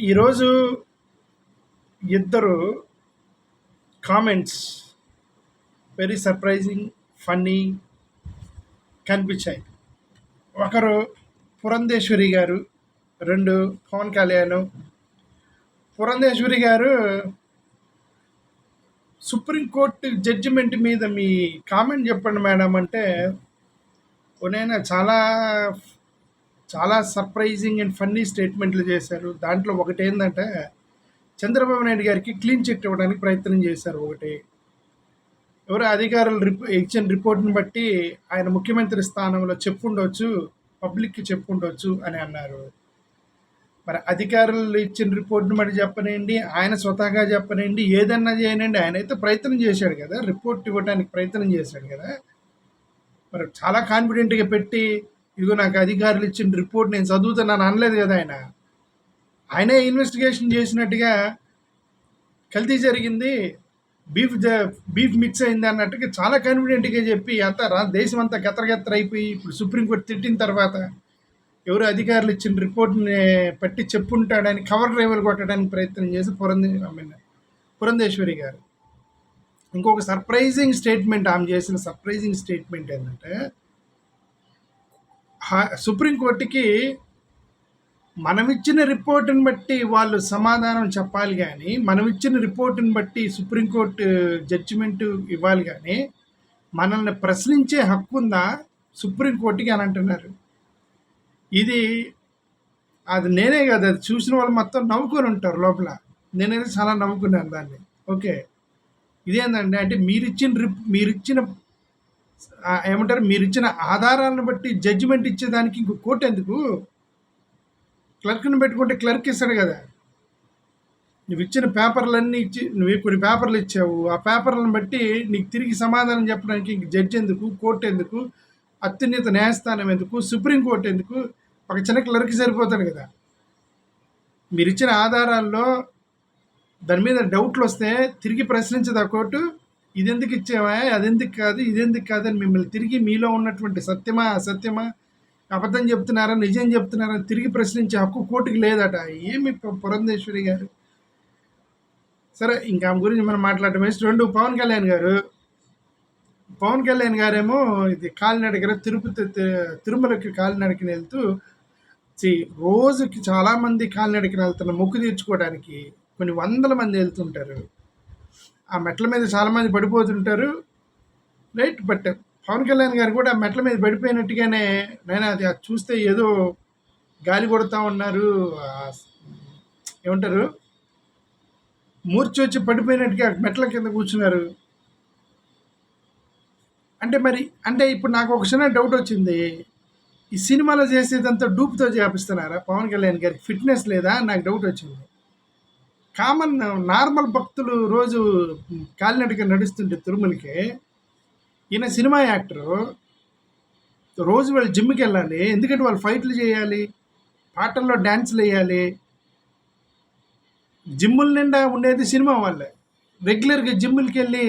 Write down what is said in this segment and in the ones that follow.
ఈరోజు ఇద్దరు comments very surprising funny కనిపించాయి. ఒకరు పురంధేశ్వరి గారు రెండు పవన్ కళ్యాణ్. పురంధేశ్వరి గారు సుప్రీంకోర్టు జడ్జిమెంట్ మీద మీ కామెంట్ చెప్పండి మేడం అంటే నేను చాలా చాలా సర్ప్రైజింగ్ అండ్ ఫన్నీ స్టేట్మెంట్లు చేశారు. దాంట్లో ఒకటి ఏంటంటే చంద్రబాబు నాయుడు గారికి క్లీన్ చిట్ ఇవ్వడానికి ప్రయత్నం చేశారు ఒకటి. ఎవరు అధికారులు రిప్ ఇచ్చిన రిపోర్ట్ని బట్టి ఆయన ముఖ్యమంత్రి స్థానంలో చెప్పుండొచ్చు పబ్లిక్కి చెప్పుండొచ్చు అని అన్నారు. మరి అధికారులు ఇచ్చిన రిపోర్ట్ని బట్టి చెప్పనండి ఆయన స్వతహాగా చెప్పనండి ఏదన్నా చేయనండి ఆయన అయితే ప్రయత్నం చేశాడు కదా రిపోర్ట్ ఇవ్వడానికి ప్రయత్నం చేశాడు కదా. మరి చాలా కాన్ఫిడెంట్గా పెట్టి ఇదిగో నాకు అధికారులు ఇచ్చిన రిపోర్ట్ నేను చదువుతున్నాను అనలేదు కదా ఆయన. ఆయనే ఇన్వెస్టిగేషన్ చేసినట్టుగా కల్తీ జరిగింది. బీఫ్ బీఫ్ మిక్స్ అయింది అన్నట్టుగా చాలా కాన్ఫిడెంట్గా చెప్పి అంతా రా దేశం అంతా గెత్తరగెత్తర అయిపోయి ఇప్పుడు సుప్రీంకోర్టు తిట్టిన తర్వాత ఎవరు అధికారులు ఇచ్చిన రిపోర్ట్ని పట్టి చెప్పుంటాడని కవర్ డ్రైవర్ కొట్టడానికి ప్రయత్నం చేసి పురంధే పురంధేశ్వరి గారు. ఇంకొక సర్ప్రైజింగ్ స్టేట్మెంట్ ఆమె చేసిన సర్ప్రైజింగ్ స్టేట్మెంట్ ఏంటంటే సుప్రీంకోర్టుకి మనం ఇచ్చిన రిపోర్టుని బట్టి వాళ్ళు సమాధానం చెప్పాలి కానీ మనం ఇచ్చిన రిపోర్టుని బట్టి సుప్రీంకోర్టు జడ్జిమెంట్ ఇవ్వాలి కానీ మనల్ని ప్రశ్నించే హక్కు ఉందా? సుప్రీంకోర్టుకి అని అంటున్నారు. ఇది అది నేనే కదా అది చూసిన వాళ్ళు మొత్తం నవ్వుకొని ఉంటారు లోపల. నేనైతే చాలా నవ్వుకున్నాను దాన్ని. ఓకే. ఇదేంటంటే అంటే మీరిచ్చిన రిప్ మీరిచ్చిన ఏమంటారు? మీరు ఇచ్చిన ఆధారాలను బట్టి జడ్జిమెంట్ ఇచ్చేదానికి ఇంకో కోర్టు ఎందుకు? క్లర్క్ని పెట్టుకుంటే క్లర్క్ ఇస్తాడు కదా. నువ్వు ఇచ్చిన పేపర్లన్నీ ఇచ్చి నువ్వు కొన్ని పేపర్లు ఇచ్చావు. ఆ పేపర్లను బట్టి నీకు తిరిగి సమాధానం చెప్పడానికి ఇంక జడ్జి ఎందుకు? కోర్టు ఎందుకు? అత్యున్నత న్యాయస్థానం ఎందుకు? సుప్రీంకోర్టు ఎందుకు? ఒక చిన్న క్లర్క్ సరిపోతాడు కదా. మీరు ఇచ్చిన ఆధారాల్లో దాని మీద డౌట్లు వస్తే తిరిగి ప్రశ్నించదా కోర్టు ఇది ఎందుకు ఇచ్చావా? అది ఎందుకు కాదు ఇది ఎందుకు కాదు అని మిమ్మల్ని తిరిగి మీలో ఉన్నటువంటి సత్యమా అసత్యమా అబద్ధం చెప్తున్నారా నిజం చెప్తున్నారా తిరిగి ప్రశ్నించే హక్కు కోర్టుకి లేదట. ఏమి పురంధేశ్వరి గారు? సరే ఇంకా ఆమె గురించి మనం మాట్లాడటం రెండు పవన్ కళ్యాణ్ గారు. పవన్ కళ్యాణ్ గారేమో ఇది కాలినడకన తిరుపతి తిరుమలకి కాలినడకన వెళ్తూ రోజుకి చాలామంది కాలినడకన వెళ్తున్న మొక్కు తీర్చుకోవడానికి కొన్ని వందల మంది వెళ్తుంటారు. ఆ మెట్ల మీద చాలామంది పడిపోతుంటారు. రైట్ బట్ పవన్ కళ్యాణ్ గారు కూడా మెట్ల మీద పడిపోయినట్టుగానే నేను అది చూస్తే ఏదో గాలి కొడుతూ ఉన్నారు. ఏమంటారు? మూర్చి వచ్చి పడిపోయినట్టుగా మెట్ల కింద కూర్చున్నారు. అంటే మరి అంటే ఇప్పుడు నాకు ఒక చిన్న డౌట్ వచ్చింది. ఈ సినిమాలో చేసేదంతా డూప్తో చేపిస్తున్నారా పవన్ కళ్యాణ్ గారికి? ఫిట్నెస్ లేదా? నాకు డౌట్ వచ్చింది. కామన్ నార్మల్ భక్తులు రోజు కాలినడిక నడుస్తుంటే తిరుమలకి ఈయన సినిమా యాక్టరు రోజు వాళ్ళు జిమ్కి వెళ్ళాలి ఎందుకంటే వాళ్ళు ఫైట్లు చేయాలి పాటల్లో డ్యాన్స్లు వేయాలి. జిమ్ముల నిండా ఉండేది సినిమా వాళ్ళే. రెగ్యులర్గా జిమ్ములకి వెళ్ళి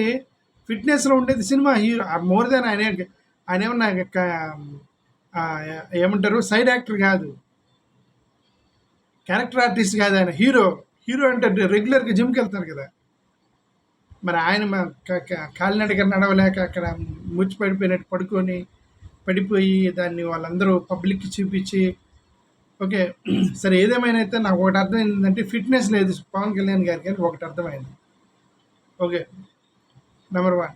ఫిట్నెస్లో ఉండేది సినిమా హీరో మోర్ దాన్ ఆయన ఆయన ఏమన్నా ఏమంటారు సైడ్ యాక్టర్ కాదు. క్యారెక్టర్ ఆర్టిస్ట్ కాదు ఆయన హీరో. హీరో అంటే రెగ్యులర్గా జిమ్కి వెళ్తారు కదా. మరి ఆయన కాలినడిగా నడవలేక అక్కడ ముచ్చి పడిపోయినట్టు పడుకొని పడిపోయి దాన్ని వాళ్ళందరూ పబ్లిక్కి చూపించి ఓకే సరే ఏదేమైనా అయితే నాకు ఒకటి అర్థమైందంటే ఫిట్నెస్ లేదు పవన్ కళ్యాణ్ గారికి అని ఒకటి అర్థమైంది. Okay number one.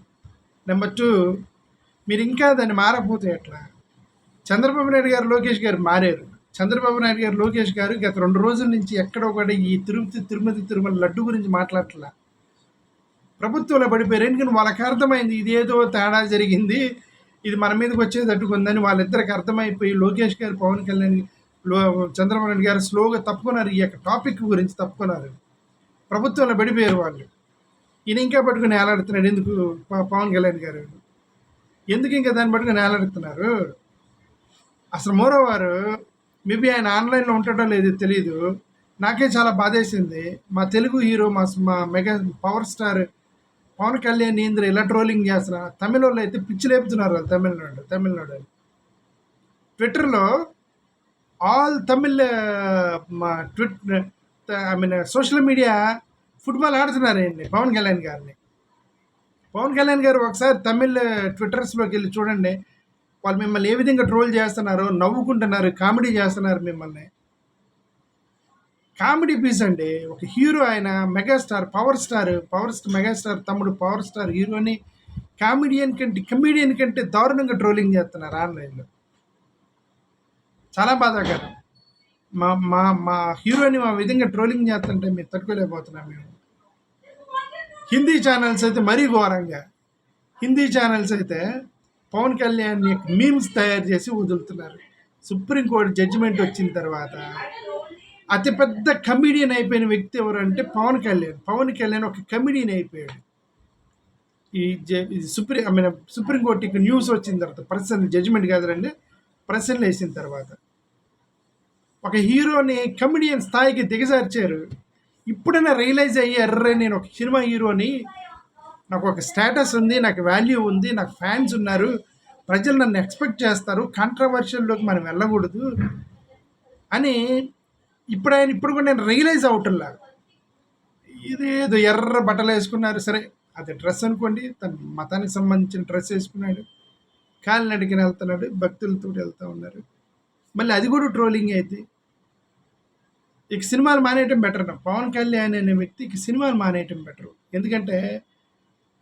Number two మీరు ఇంకా దాన్ని మారకపోతే ఎట్లా? చంద్రబాబు నాయుడు గారు లోకేష్ గారు మారారు. చంద్రబాబు నాయుడు గారు లోకేష్ గారు గత రెండు రోజుల నుంచి ఎక్కడొకటి ఈ తిరుపతి తిరుమతి తిరుమల లడ్డు గురించి మాట్లాడట్లా. ప్రభుత్వంలో పడిపోయారు. ఎందుకంటే వాళ్ళకి అర్థమైంది ఇదేదో తేడా జరిగింది. ఇది మన మీదకి వచ్చేది అడ్డుకుందని వాళ్ళిద్దరికి అర్థమైపోయి లోకేష్ గారు పవన్ కళ్యాణ్లో చంద్రబాబు నాయుడు గారు స్లోగా తప్పుకున్నారు. ఈ యొక్క టాపిక్ గురించి తప్పుకున్నారు. ప్రభుత్వంలో పడిపోయారు వాళ్ళు. ఈయన ఇంకా పట్టుకుని ఏలాడుతున్నాడు. ఎందుకు? పవన్ కళ్యాణ్ గారు. ఎందుకు ఇంకా దాన్ని పట్టుకుని ఏలాడుతున్నారు? అసలు మోరోవారు మేబీ ఆయన ఆన్లైన్లో ఉంటాడో లేదో తెలియదు నాకే చాలా బాధేసింది. మా తెలుగు హీరో మా మా mega power star Pawan Kalyan Indra ఇలా ట్రోలింగ్ చేస్తున్నారు తమిళ వాళ్ళు అయితే పిచ్చి లేపుతున్నారు వాళ్ళు తమిళనాడు తమిళనాడు ట్విట్టర్లో ఆల్ తమిళ్ మా tweet I mean social media football ఆడుతున్నారండి Pawan Kalyan గారిని. పవన్ కళ్యాణ్ గారు ఒకసారి తమిళ్ ట్విట్టర్స్లోకి వెళ్ళి చూడండి. వాళ్ళు మిమ్మల్ని ఏ విధంగా ట్రోల్ చేస్తున్నారు నవ్వుకుంటున్నారు కామెడీ చేస్తున్నారు మిమ్మల్ని. కామెడీ పీస్ అండి. ఒక హీరో ఆయన megastar power star power star megastar తమ్ముడు పవర్ స్టార్ హీరోని కామెడియన్ కంటే కమెడియన్ కంటే దారుణంగా ట్రోలింగ్ చేస్తున్నారు ఆన్లైన్లో. చాలా బాధాకరం. మా మా మా హీరోని మా విధంగా ట్రోలింగ్ చేస్తుంటే మేము తట్టుకోలేకపోతున్నాం మేము. హిందీ ఛానల్స్ అయితే మరీ ఘోరంగా. హిందీ ఛానల్స్ అయితే పవన్ కళ్యాణ్ మీమ్స్ తయారు చేసి వదులుతున్నారు. సుప్రీంకోర్టు జడ్జిమెంట్ వచ్చిన తర్వాత అతిపెద్ద కమిడియన్ అయిపోయిన వ్యక్తి ఎవరంటే పవన్ కళ్యాణ్. పవన్ కళ్యాణ్ ఒక కమిడియన్ అయిపోయాడు. ఈ జ ఇది సుప్రీం ఐ మీన్ సుప్రీంకోర్టుకి న్యూస్ వచ్చిన తర్వాత ప్రశ్న జడ్జిమెంట్ కాదండి ప్రశ్నలు వేసిన తర్వాత ఒక హీరోని కమిడియన్ స్థాయికి దిగజార్చారు. ఇప్పుడైనా రియలైజ్ అయ్యి ఎర్రే నేను ఒక సినిమా హీరోని నాకు ఒక స్టేటస్ ఉంది నాకు వాల్యూ ఉంది నాకు ఫ్యాన్స్ ఉన్నారు. ప్రజలు నన్ను ఎక్స్పెక్ట్ చేస్తారు కాంట్రవర్షియల్లోకి మనం వెళ్ళకూడదు అని ఇప్పుడు ఆయన ఇప్పుడు కూడా నేను రియలైజ్ అవుతున్నా. ఇదేదో ఎర్ర బట్టలు వేసుకున్నారు. సరే అది డ్రెస్ అనుకోండి తన మతానికి సంబంధించిన డ్రెస్ వేసుకున్నాడు కాలినడికిన వెళ్తున్నాడు భక్తులతో వెళ్తూ ఉన్నారు. మళ్ళీ అది కూడా ట్రోలింగ్ అయితే. ఇక సినిమాలు మానేయటం బెటర్ పవన్ కళ్యాణ్ అనే వ్యక్తికి సినిమాలు మానేయటం బెటర్. ఎందుకంటే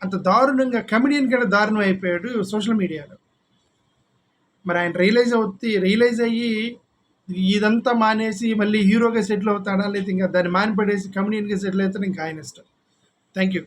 అంత దారుణంగా కమెడియన్ కంటే దారుణం అయిపోయాడు సోషల్ మీడియాలో మరి ఆయన రియలైజ్ అవుతే రియలైజ్ అయ్యి ఇదంతా మానేసి మళ్ళీ హీరోగా సెటిల్ అవుతాడా? లేదా ఇంకా దాన్ని మానిపడేసి కమెడియన్గా సెటిల్ అవుతాడు? ఇంకా ఆయన ఇష్టం. Thank you